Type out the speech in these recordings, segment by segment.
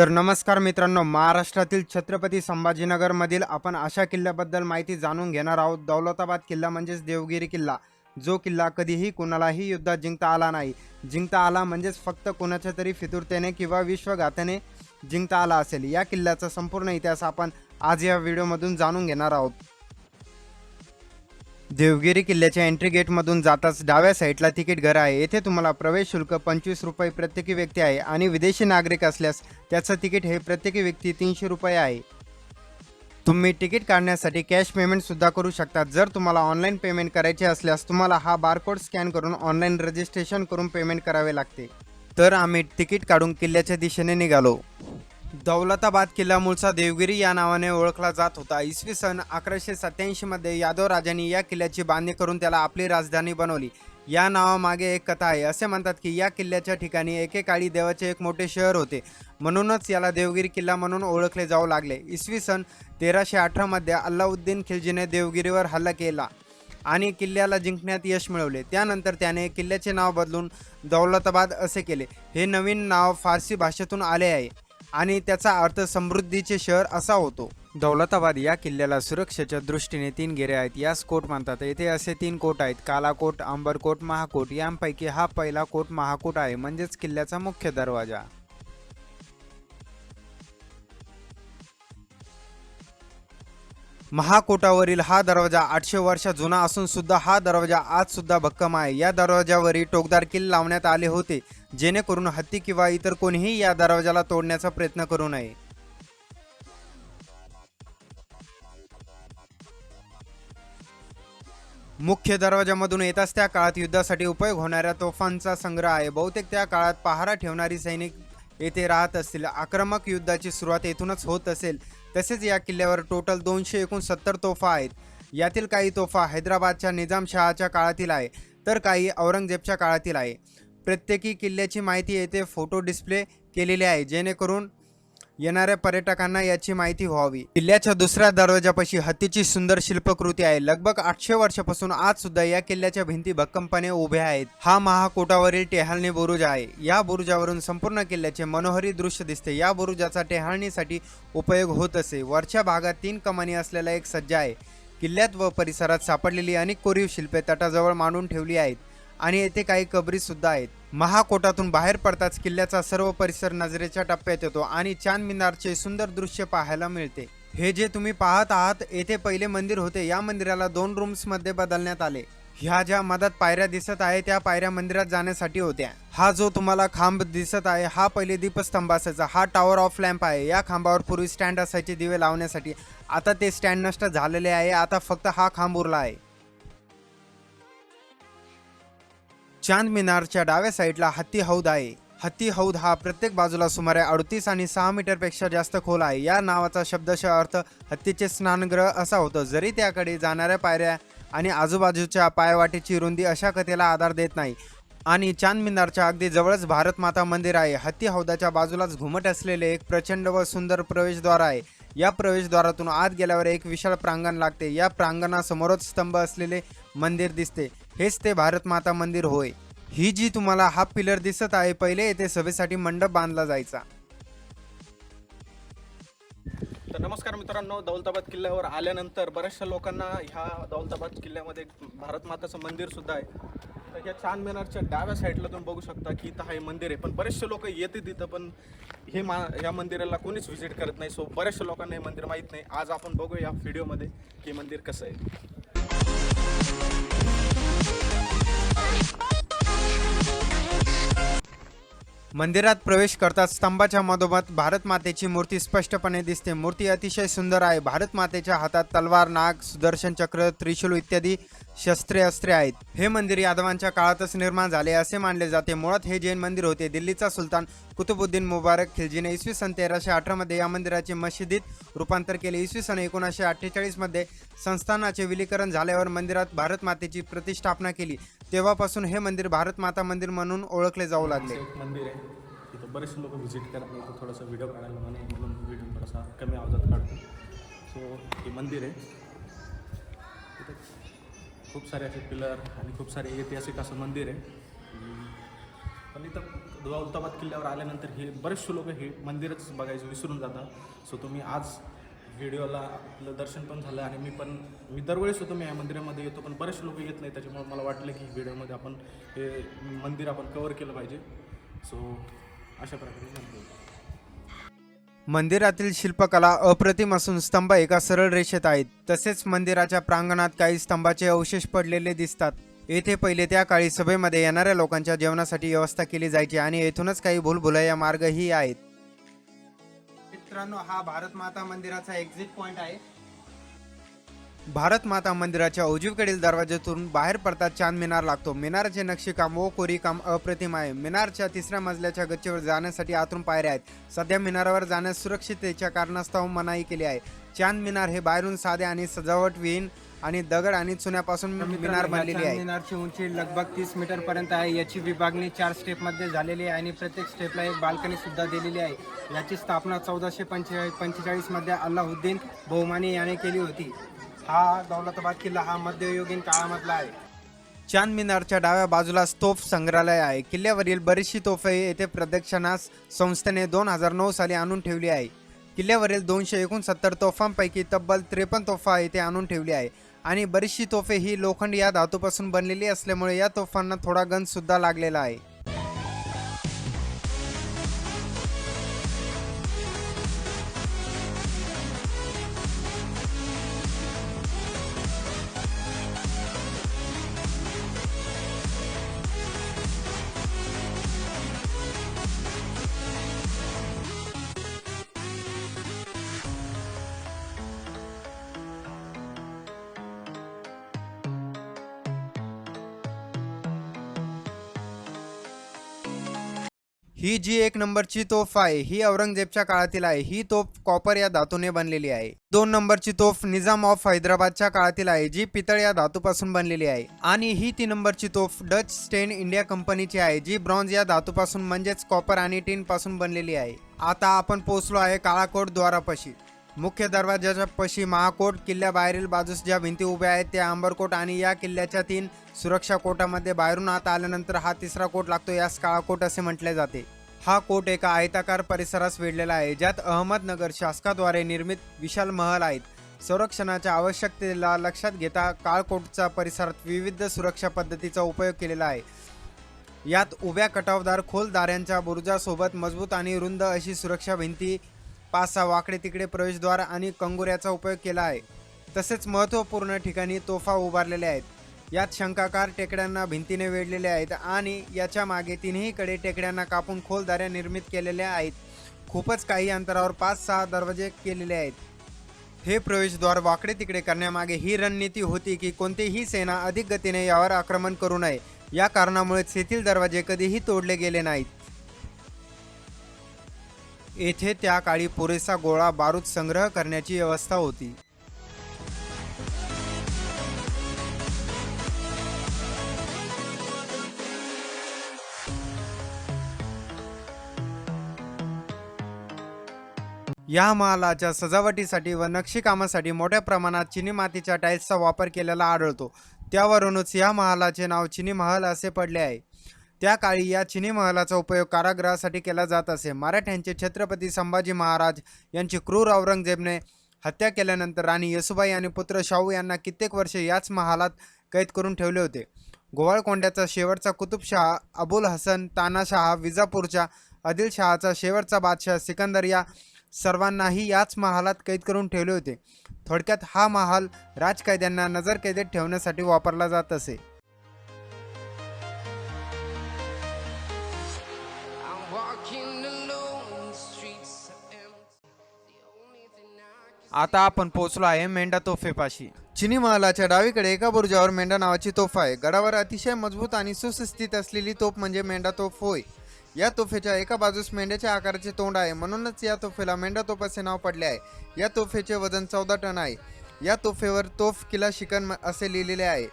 तर नमस्कार मित्रांनो महाराष्ट्रातील छत्रपती संभाजीनगरमधील आपण अशा किल्ल्याबद्दल माहिती जाणून घेणार आहोत. दौलताबाद किल्ला म्हणजेच देवगिरी किल्ला. जो किल्ला कधीही कोणालाही युद्धात जिंकता आला नाही. जिंकता आला म्हणजेच फक्त कोणाच्या तरी फितुरतेने किंवा विश्वघाताने जिंकता आला असेल. या किल्ल्याचा संपूर्ण इतिहास आपण आज या व्हिडिओमधून जाणून घेणार आहोत. देवगिरी किल्ल्याच्या एंट्री गेटमधून जाताच डाव्या साईडला तिकीट घर आहे. येथे तुम्हाला प्रवेश शुल्क पंचवीस रुपये प्रत्येकी व्यक्ती आहे आणि विदेशी नागरिक असल्यास त्याचं तिकीट हे प्रत्येकी व्यक्ती तीनशे रुपये आहे. तुम्ही तिकीट काढण्यासाठी कॅश पेमेंटसुद्धा करू शकता. जर तुम्हाला ऑनलाईन पेमेंट करायचे असल्यास तुम्हाला हा बारकोड स्कॅन करून ऑनलाईन रजिस्ट्रेशन करून पेमेंट करावे लागते. तर आम्ही तिकीट काढून किल्ल्याच्या दिशेने निघालो. दौलताबाद किल्ला मूळचा देवगिरी या नावाने ओळखला जात होता. इसवी सन अकराशे सत्याऐंशीमध्ये यादव राजांनी या किल्ल्याची बांधणी करून त्याला आपली राजधानी बनवली. या नावामागे एक कथा आहे. असे म्हणतात की या किल्ल्याच्या ठिकाणी एकेकाळी देवाचे एक मोठे शहर होते. म्हणूनच याला देवगिरी किल्ला म्हणून ओळखले जाऊ लागले. इसवी सन तेराशे अठरामध्ये अल्लाउद्दीन खिलजीने देवगिरीवर हल्ला केला आणि किल्ल्याला जिंकण्यात यश मिळवले. त्यानंतर त्याने किल्ल्याचे नाव बदलून दौलताबाद असे केले. हे नवीन नाव फारसी भाषेतून आले आहे. आणि त्याचा अर्थ समृद्धीचे शहर असा होतो. दौलताबाद या किल्ल्याला सुरक्षेच्या दृष्टीने तीन गेरे आहेत यास कोट म्हणतात. येथे असे तीन कोट आहेत कालाकोट अंबरकोट महाकोट. यांपैकी हा पहिला कोट महाकोट आहे म्हणजेच किल्ल्याचा मुख्य दरवाजा. महाकोटावरील हा दरवाजा आठशे वर्ष जुना असून सुद्धा हा दरवाजा आज सुद्धा भक्कम आहे. या दरवाजावरील टोकदार किल लावण्यात आले होते. जेणेकरून हत्ती किंवा इतर कोणीही या दरवाजाला तोडण्याचा प्रयत्न करू नये. मुख्य दरवाजामधून येताच त्या काळात युद्धासाठी उपयोग होणाऱ्या तोफांचा संग्रह आहे. बहुतेक त्या काळात पहारा ठेवणारी सैनिक येथे राहत असतील. आक्रमक युद्धाची सुरुवात येथूनच होत असेल. तसेच या किल्ल्यावर टोटल दोनशे एकोणसत्तर तोफा आहेत. यातील काही तोफा हैदराबादच्या निजामशहाच्या काळातील आहे तर काही औरंगजेबच्या काळातील आहे. प्रत्येकी किल्ल्याची माहिती येथे फोटो डिस्प्ले केलेली आहे. जेणेकरून येणाऱ्या पर्यटकांना याची माहिती व्हावी. किल्ल्याच्या दुसऱ्या दरवाजापाशी हत्तीची सुंदर शिल्पकृती आहे. लगभग आठशे वर्षापासून आज सुद्धा या किल्ल्याच्या भिंती भक्कमपणे उभ्या आहेत. हा महाकोटावरील टेहाळणी बुरुज आहे. या बुरुजावरून संपूर्ण किल्ल्याचे मनोहरी दृश्य दिसते. या बुरुजाचा टेहाळणीसाठी उपयोग होत असे. वरच्या भागात तीन कमानी असलेला एक सज्जा आहे. किल्ल्यात व परिसरात सापडलेली अनेक कोरीव शिल्पे तटाजवळ मांडून ठेवली आहेत. आणि येथे काही कबरी सुद्धा आहेत. महाकोटातून बाहेर पडताच किल्ल्याचा सर्व परिसर नजरेच्या टप्प्यात येतो आणि चांद मिनारचे सुंदर दृश्य पाहायला मिळते. हे जे तुम्ही पाहत आहात येथे पहिले मंदिर होते. या मंदिराला दोन रूम्समध्ये बदलण्यात आले. ह्या ज्या मधात पायऱ्या दिसत आहे त्या पायऱ्या मंदिरात जाण्यासाठी होत्या. हा जो तुम्हाला खांब दिसत आहे हा पहिले दीपस्तंभ असायचा हा टॉवर ऑफ लॅम्प आहे. या खांबावर पूर्वी स्टँड असायचे दिवे लावण्यासाठी. आता ते स्टँड नष्ट झालेले आहे. आता फक्त हा खांब उरला आहे. चांद मिनारच्या डाव्या साईडला हत्ती हौद आहे. हत्ती हौद हा प्रत्येक बाजूला सुमारे अडतीस आणि सहा मीटरपेक्षा जास्त खोल आहे. या नावाचा शब्दशः अर्थ हत्तीचे स्नानगृह असा होतो. जरी त्याकडे जाणाऱ्या पायऱ्या आणि आजूबाजूच्या पायवाटेची रुंदी अशा कथेला आधार देत नाही. आणि चांद मिनारच्या अगदी जवळच भारत माता मंदिर आहे. हत्ती हौदाच्या बाजूलाच घुमट असलेले एक प्रचंड व सुंदर प्रवेशद्वार आहे. या प्रवेशद्वारातून आत गेल्यावर एक विशाल प्रांगण लागते. या प्रांगणासमोरच स्तंभ असलेले मंदिर दिसते. हेच ते भारत माता मंदिर होय. ही जी तुम्हाला हा पिलर दिसत आहे पहिले येथे सभेसाठी मंडप बांधला जायचा. तर नमस्कार मित्रांनो दौलताबाद किल्ल्यावर आल्यानंतर बऱ्याचशा लोकांना ह्या दौलताबाद किल्ल्यामध्ये भारत माताचं मंदिर सुद्धा आहे. तर ह्या चांद मिनारच्या डाव्या साईडला तुम्ही बघू शकता की इथं हे मंदिर आहे. पण बरेचसे लोक येते तिथं पण हे मा ह्या मंदिराला कोणीच व्हिजिट करत नाही. सो बऱ्याचशा लोकांना हे मंदिर माहीत नाही. आज आपण बघू या व्हिडिओमध्ये की हे मंदिर कसं आहे. मंदिरात प्रवेश करताच स्तंभाच्या मधोमध भारत मातेची मूर्ती स्पष्टपणे दिसते. मूर्ती अतिशय सुंदर आहे. भारत मातेच्या हातात तलवार नाग सुदर्शन चक्र त्रिशूल इत्यादी शस्त्रे अस्त्रे आहेत. हे मंदिर यादवांच्या काळातच निर्माण झाले असे मानले जाते. मुळात हे जैन मंदिर होते. दिल्लीचा सुलतान कुतुबुद्दीन मुबारक खिलजीने इसवी सन तेराशे अठरामध्ये या मंदिराचे मशिदीत रूपांतर केले. इसवी सन एकोणीसशे अठ्ठेचाळीसमध्ये संस्थानाचे विलीकरण झाल्यावर मंदिरात भारत मातेची प्रतिष्ठापना केली. तेव्हापासून हे मंदिर भारत माता मंदिर म्हणून ओळखले जाऊ लागले. मंदिर आहे. तिथं बरेचसे लोक व्हिजिट करत नाही थोडंसं व्हिडिओ काढायला म्हणून व्हिडिओ थोडासा कमी आवाजात काढतो. सो हे मंदिर आहे. खूप सारे असे पिलर आणि खूप सारे ऐतिहासिक असं मंदिर आहे. पण इथं दौलताबाद किल्ल्यावर आल्यानंतर हे बरेचसे लोक हे मंदिरच बघायचं विसरून जातात. सो तुम्ही आज व्हिडिओला आपलं दर्शन पण झालं आणि मी पण मी दरवेळेस होतो मी या मंदिरामध्ये येतो पण बरेचसे लोक येत नाही त्याच्यामुळे मला वाटलं की व्हिडिओमध्ये आपण हे मंदिर आपण कवर केलं पाहिजे. सो अशा प्रकारे मंदिर मंदिरातील शिल्पकला अप्रतिम असून स्तंभ एका सरळ रेषेत आहेत. तसेच मंदिराच्या प्रांगणात काही स्तंभाचे अवशेष पडलेले दिसतात. येथे पहिले त्या काळी सभेमध्ये येणाऱ्या लोकांच्या जेवणासाठी व्यवस्था केली जायची आणि येथूनच काही भूलभुलया मार्गही आहेत. मित्रांनो हा भारत माता मंदिराचा एक्झिट पॉईंट आहे. भारत माता मंदिराच्या उजवीकडील दरवाज्यातून बाहेर पडतात चांद मिनार लागतो. मिनारचे नक्षीकाम व कोरीकाम अप्रतिम आहे. मिनारच्या तिसऱ्या मजल्याच्या गच्चीवर जाण्यासाठी आतून पायऱ्या आहेत. सध्या मिनारावर जाण्यास सुरक्षिततेच्या कारणास्तव मनाई केली आहे. चांद मिनार हे बाहेरून साधे आणि सजावट विहीन आणि दगड आणि चुन्यापासून मिनार बनलेली आहे. मिनारची उंची लगभग तीस मीटर पर्यंत आहे. याची विभागणी चार स्टेपमध्ये झालेली आहे आणि प्रत्येक स्टेपला एक बाल्कनी सुद्धा दिलेली आहे. याची स्थापना चौदाशे पंचेचाळीस पंचेचाळीसमध्ये अल्लाहुद्दीन बहुमानी याने केली होती. हा दौलताबाद किल्ला हा मध्ययुगीन काळामधला आहे. चांद मिनारच्या डाव्या बाजूला तोफ संग्रहालय आहे. किल्ल्यावरील बरीचशी तोफे येथे प्रदक्षिणास संस्थेने दोन हजार नऊ साली आणून ठेवली आहे. किल्ल्यावरील दोनशे एकोणसत्तर तोफांपैकी तब्बल त्रेपन्न तोफा येथे आणून ठेवली आहे. आणि बरीचशी तोफे ही लोखंड या धातूपासून बनलेली असल्यामुळे या तोफांना थोडा गंज सुद्धा लागलेला आहे. ही जी एक नंबरची तोफ आहे ही औरंगजेबच्या काळातील आहे ही तोफ कॉपर या धातूने बनलेली आहे. दोन नंबरची तोफ निजाम ऑफ हैदराबादच्या काळातील आहे जी पितळ या धातूपासून बनलेली आहे. आणि ही तीन नंबरची तोफ डच स्टेन इंडिया कंपनीची आहे जी ब्रॉन्झ या धातूपासून म्हणजेच कॉपर आणि टीन पासून बनलेली आहे. आता आपण पोहोचलो आहे काळाकोट द्वारापाशी. मुख्य दरवाजाच्या पशी महाकोट किल्ल्याबाहेरील बाजूस ज्या भिंती उभ्या आहेत त्या अंबरकोट आणि या किल्ल्याच्या तीन सुरक्षा कोटामध्ये बाहेरून आत आल्यानंतर हा तिसरा कोट लागतो. यास काळाकोट असे म्हटले जाते. हा कोट एका आयताकार परिसरास वेढलेला आहे ज्यात अहमदनगर शासकाद्वारे निर्मित विशाल महल आहेत. संरक्षणाच्या आवश्यकतेला लक्षात घेता काळकोटचा परिसरात विविध सुरक्षा पद्धतीचा उपयोग केलेला आहे. यात उभ्या कटावदार खोल दाऱ्यांच्या बुरुजासोबत मजबूत आणि रुंद अशी सुरक्षा भिंती पाच सहा वाकडे तिकडे प्रवेशद्वार आणि कंगुऱ्याचा उपयोग केला आहे. तसेच महत्त्वपूर्ण ठिकाणी तोफा उभारलेल्या आहेत. यात शंकाकार टेकड्यांना भिंतीने वेढलेले आहेत आणि याच्या मागे तिन्हीकडे टेकड्यांना कापून खोल दाऱ्या निर्मित केलेल्या आहेत. खूपच काही अंतरावर पाच सहा दरवाजे केलेले आहेत. हे प्रवेशद्वार वाकडे तिकडे करण्यामागे ही रणनीती होती की कोणतीही सेना अधिक गतीने यावर आक्रमण करू नये. या कारणामुळे येथील दरवाजे कधीही तोडले गेले नाहीत. येथे त्या काळी पुरेसा गोळा बारूद संग्रह करण्याची व्यवस्था होती. या महालाच्या सजावटीसाठी व नक्षीकामासाठी मोठ्या प्रमाणात चिनी मातीच्या टाईल्सचा वापर केलेला आढळतो. त्यावरूनच या महालाचे नाव चिनी महाल असे पडले आहे. त्या काळी या चिनी महलाचा उपयोग कारागृहासाठी केला जात असे. मराठ्यांचे छत्रपती संभाजी महाराज यांची क्रूर औरंगजेबने हत्या केल्यानंतर राणी येसुबाई आणि पुत्र शाहू यांना कित्येक वर्षे याच महालात कैद करून ठेवले होते. गोवाळकोंड्याचा शेवटचा कुतुबशहा अबुल हसन तानाशहा विजापूरच्या आदिलशहाचा शेवटचा बादशाह सिकंदर या सर्वांनाही याच महालात कैद करून ठेवले होते. थोडक्यात हा महाल राजकैद्यांना नजरकैदेत ठेवण्यासाठी वापरला जात असे. आता आपण पोहोचलो आहे मेंढा तोफेपाशी. चिनी महालाच्या डावीकडे एका बुरुजावर मेंढा नावाची तोफ आहे. गडावर अतिशय मजबूत आणि सुस्थितीत असलेली तोफ म्हणजे मेंढा तोफ होय. या तोफेच्या एका बाजूस मेंढ्याच्या आकाराचे तोंड आहे. म्हणूनच या तोफेला मेंढा तोफ असे नाव पडले आहे. या तोफेचे वजन चौदा टन आहे. या तोफेवर तोफ किला शिकन म- असे लिहिलेले आहे.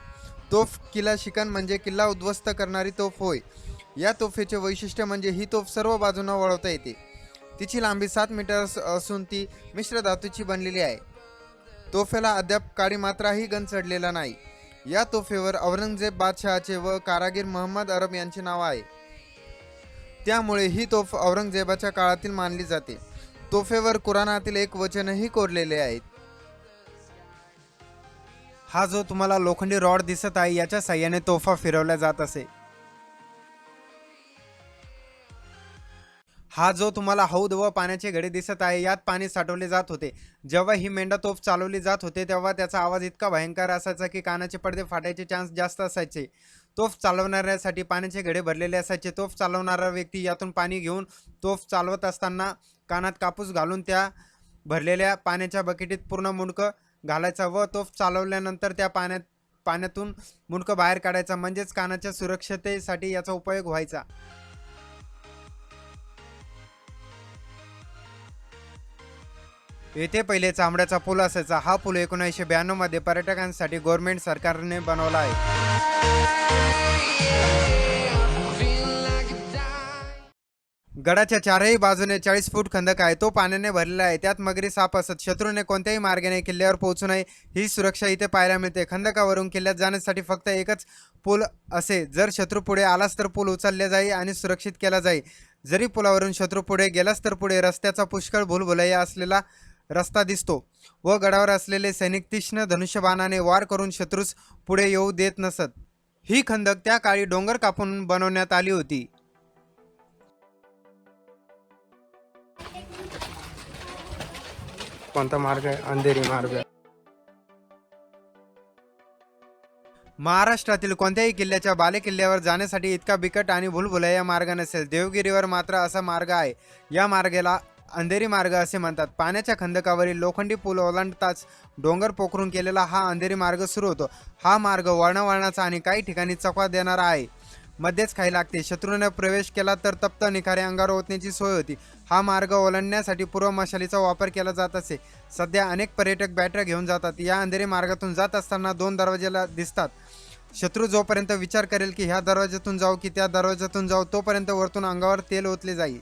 तोफ किला शिकन म्हणजे किल्ला उद्ध्वस्त करणारी तोफ होय. या तोफेचे वैशिष्ट्य म्हणजे ही तोफ सर्व बाजूंना वळवता येते. तिची लांबी सात मीटर असून ती मिश्र धातूची बनलेली आहे. तोफेला अद्याप काळी मात्राही गण चढलेला नाही. या तोफेवर औरंगजेब बादशहाचे व कारागीर महम्मद अरब यांचे नाव आहे. त्यामुळे ही तोफ औरंगजेबाच्या काळातील मानली जाते. तोफेवर कुराणातील एक वचनही कोरलेले आहेत. हा जो तुम्हाला लोखंडी रॉड दिसत आहे याच्या साह्याने तोफा फिरवल्या जात असे. हा जो तुम्हाला हौद व पाण्याचे घडे दिसत आहे यात पाणी साठवले जात होते. जेव्हा ही मेंढा तोफ चालवली जात होते तेव्हा त्याचा आवाज इतका भयंकर असायचा की कानाचे पडदे फाटायचे चान्स जास्त असायचे. तोफ चालवणाऱ्यासाठी पाण्याचे घडे भरलेले असायचे. तोफ चालवणारा व्यक्ती यातून पाणी घेऊन तोफ चालवत असताना कानात कापूस घालून त्या भरलेल्या पाण्याच्या बकेटीत पूर्ण मुंडकं घालायचा व तोफ चालवल्यानंतर त्या पाण्यात पाण्यातून मुंडकं बाहेर काढायचा. म्हणजेच कानाच्या सुरक्षतेसाठी याचा उपयोग व्हायचा. येथे पहिले चांबड्याचा पूल असायचा. हा पूल एकोणीसशे ब्याण्णवमध्ये पर्यटकांसाठी गव्हर्नमेंट सरकारने बनवला आहे. गडाच्या चारही बाजूने चाळीस फूट खंदक आहे. तो पाण्याने भरलेला आहे. त्यात मगरी साप असत. शत्रूने कोणत्याही मार्गाने किल्ल्यावर पोहोचू नये. ही सुरक्षा इथे पाहायला मिळते. खंदकावरून किल्ल्यात जाण्यासाठी फक्त एकच पूल असे. जर शत्रू पुढे आलास तर पूल उचलले जाई आणि सुरक्षित केला जाई. जरी पुलावरून शत्रू पुढे गेलास तर पुढे रस्त्याचा पुष्कळ भूलभुलैया असलेला रस्ता दिसतो व गडावर असलेले सैनिक तीक्ष्ण धनुष्यबाणाने वार करून शत्रूस पुढे येऊ देत नसत. ही खंदक त्या काळी डोंगर कापून बनवण्यात आली होती. कोणता मार्ग आहे? अंधेरी मार्ग महाराष्ट्रातील कोणत्याही किल्ल्याच्या बालेकिल्ल्यावर जाण्यासाठी इतका बिकट आणि भुलभुलैया मार्ग नसेल. देवगिरीवर मात्र असा मार्ग आहे. या मार्गाला अंधेरी मार्ग असे म्हणतात. पाण्याच्या खंदकावरील लोखंडी पूल ओलांडताच डोंगर पोखरून केलेला हा अंधेरी मार्ग सुरू होतो. हा मार्ग वळणावळणाचा आणि काही ठिकाणी चकवा देणारा आहे. मध्येच खाई लागते. शत्रूने प्रवेश केला तर तप्त निखारे अंगावर ओतण्याची सोय होती. हा मार्ग ओलांडण्यासाठी पूर्व मशालीचा वापर केला जात असे. सध्या अनेक पर्यटक बॅटऱ्या घेऊन जातात. या अंधेरी मार्गातून जात असताना दोन दरवाजेला दिसतात. शत्रू जोपर्यंत विचार करेल की ह्या दरवाज्यातून जाऊ की त्या दरवाज्यातून जाऊ तोपर्यंत वरतून अंगावर तेल ओतले जाईल.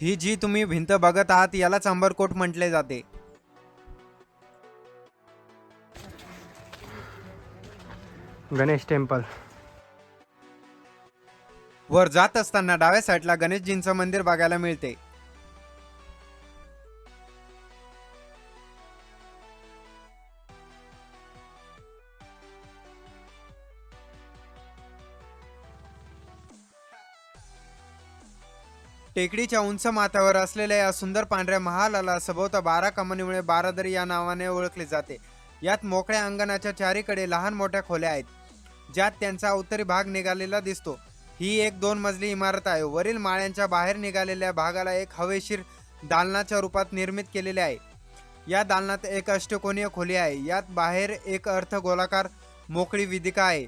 ही जी तुम्ही भिंत बघत आहात यालाच अंबरकोट म्हटले जाते. गणेश टेम्पल. वर जात असताना डाव्या साईडला गणेशजींचं मंदिर बघायला मिळते. टेकडीच्या उंच माथ्यावर असलेल्या या सुंदर पांढऱ्या महालाला सभोवता बारा कमानीमुळे बारादरी या नावाने ओळखले जाते. यात मोकळ्या अंगणाच्या चारीकडे लहान मोठ्या खोल्या आहेत ज्यात त्यांचा उत्तरी भाग निघालेला दिसतो. ही एक दोन मजली इमारत आहे. वरील माळ्यांच्या बाहेर निघालेल्या भागाला एक हवेशीर दालनाच्या रूपात निर्मित केलेले आहे. या दालनात एक अष्टकोनीय खोली आहे. यात बाहेर एक अर्थ गोलाकार मोकळी विधिका आहे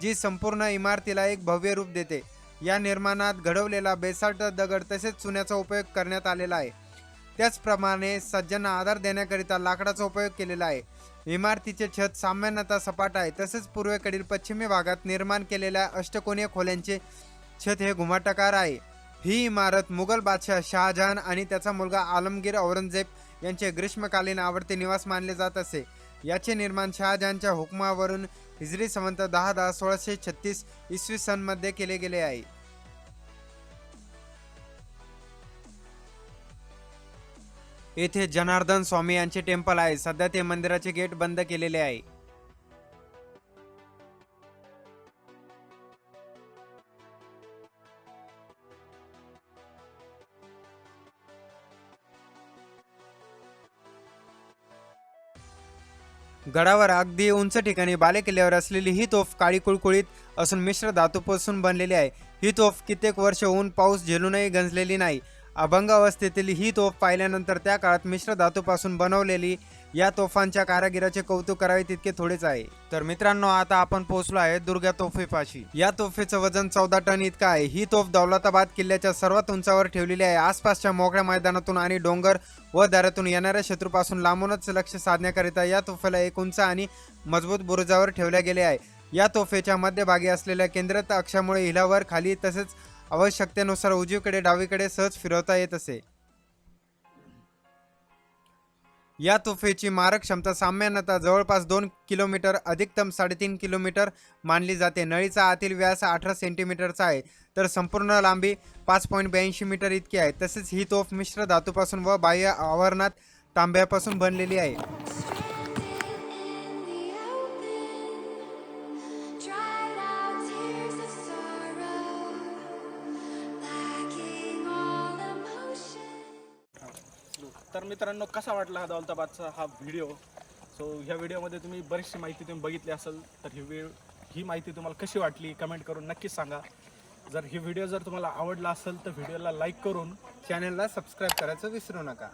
जी संपूर्ण इमारतीला एक भव्य रूप देते. या निर्माणात घडवलेला बेसाल्ट दगड तसेच चुन्याचा उपयोग करण्यात आलेला आहे. त्याचप्रमाणे सज्जांना आधार देण्याकरिता लाकडाचा उपयोग केलेला आहे. इमारतीचे छत सामान्यतः सपाट आहे. तसेच पूर्वेकडील पश्चिमी भागात निर्माण केलेल्या अष्टकोनीय खोल्यांचे छत हे घुमाटाकार आहे. ही इमारत मुघल बादशाह शहाजहान आणि त्याचा मुलगा आलमगीर औरंगजेब यांचे ग्रीष्मकालीन आवडते निवास मानले जात असे. याचे निर्माण शहाजहानच्या हुकमावरून हिजरी संवंत दहा दहा सोळाशे छत्तीस इसवी सनमध्ये केले गेले आहे. येथे जनार्दन स्वामी यांचे टेम्पल आहे. सध्या ते मंदिराचे गेट बंद केलेले आहे. गडावर अगदी उंच ठिकाणी बालेकिल्ल्यावर असलेली ही तोफ काळी कुळकुळीत असून मिश्र धातूपासून बनलेली आहे. ही तोफ कित्येक वर्ष ऊन पाऊस झेलूनही गंजलेली नाही. अभंग अवस्थेतील ही तोफ पाहिल्यानंतर त्या काळात मिश्र धातूपासून बनवलेली या तोफांच्या कारागिराचे कौतुक करावे तितके थोडेच आहे. तर मित्रांनो आता आपण पोहोचलो आहे दुर्गा तोफेपाशी. या तोफेचं वजन चौदा टन इतकं आहे. ही तोफ दौलताबाद किल्ल्याच्या सर्वात उंचावर ठेवलेली आहे. आसपासच्या मोकळ्या मैदानातून आणि डोंगर व दऱ्यातून येणाऱ्या शत्रूपासून लांबूनच लक्ष साधण्याकरिता या तोफेला एक उंच आणि मजबूत बुरुजावर ठेवल्या गेले आहे. या तोफेच्या मध्यभागी असलेल्या केंद्रित अक्षामुळे हिलावर खाली तसेच आवश्यकतेनुसार उजवीकडे डावीकडे सहज फिरवता येत असे. या तोफेची मारक क्षमता सामान्यतः जवळपास दोन किलोमीटर अधिकतम साडेतीन किलोमीटर मानली जाते. नळीचा आतील व्यास अठरा सेंटीमीटरचा आहे तर संपूर्ण लांबी पाच पॉईंट ब्याऐंशी मीटर इतकी आहे. तसेच ही तोफ मिश्र धातूपासून व बाह्य आवरणात तांब्यापासून बनलेली आहे. तर मित्रांनो कसा वाटला हा दौलताबादचा हा व्हिडिओ सो ह्या व्हिडिओमध्ये तुम्ही बरीचशी माहिती तुम्ही बघितली असेल तर ही वेळ ही माहिती तुम्हाला कशी वाटली कमेंट करून नक्कीच सांगा. जर ही व्हिडिओ जर तुम्हाला आवडला असेल तर व्हिडिओला लाईक करून चॅनलला सबस्क्राईब करायचं विसरू नका.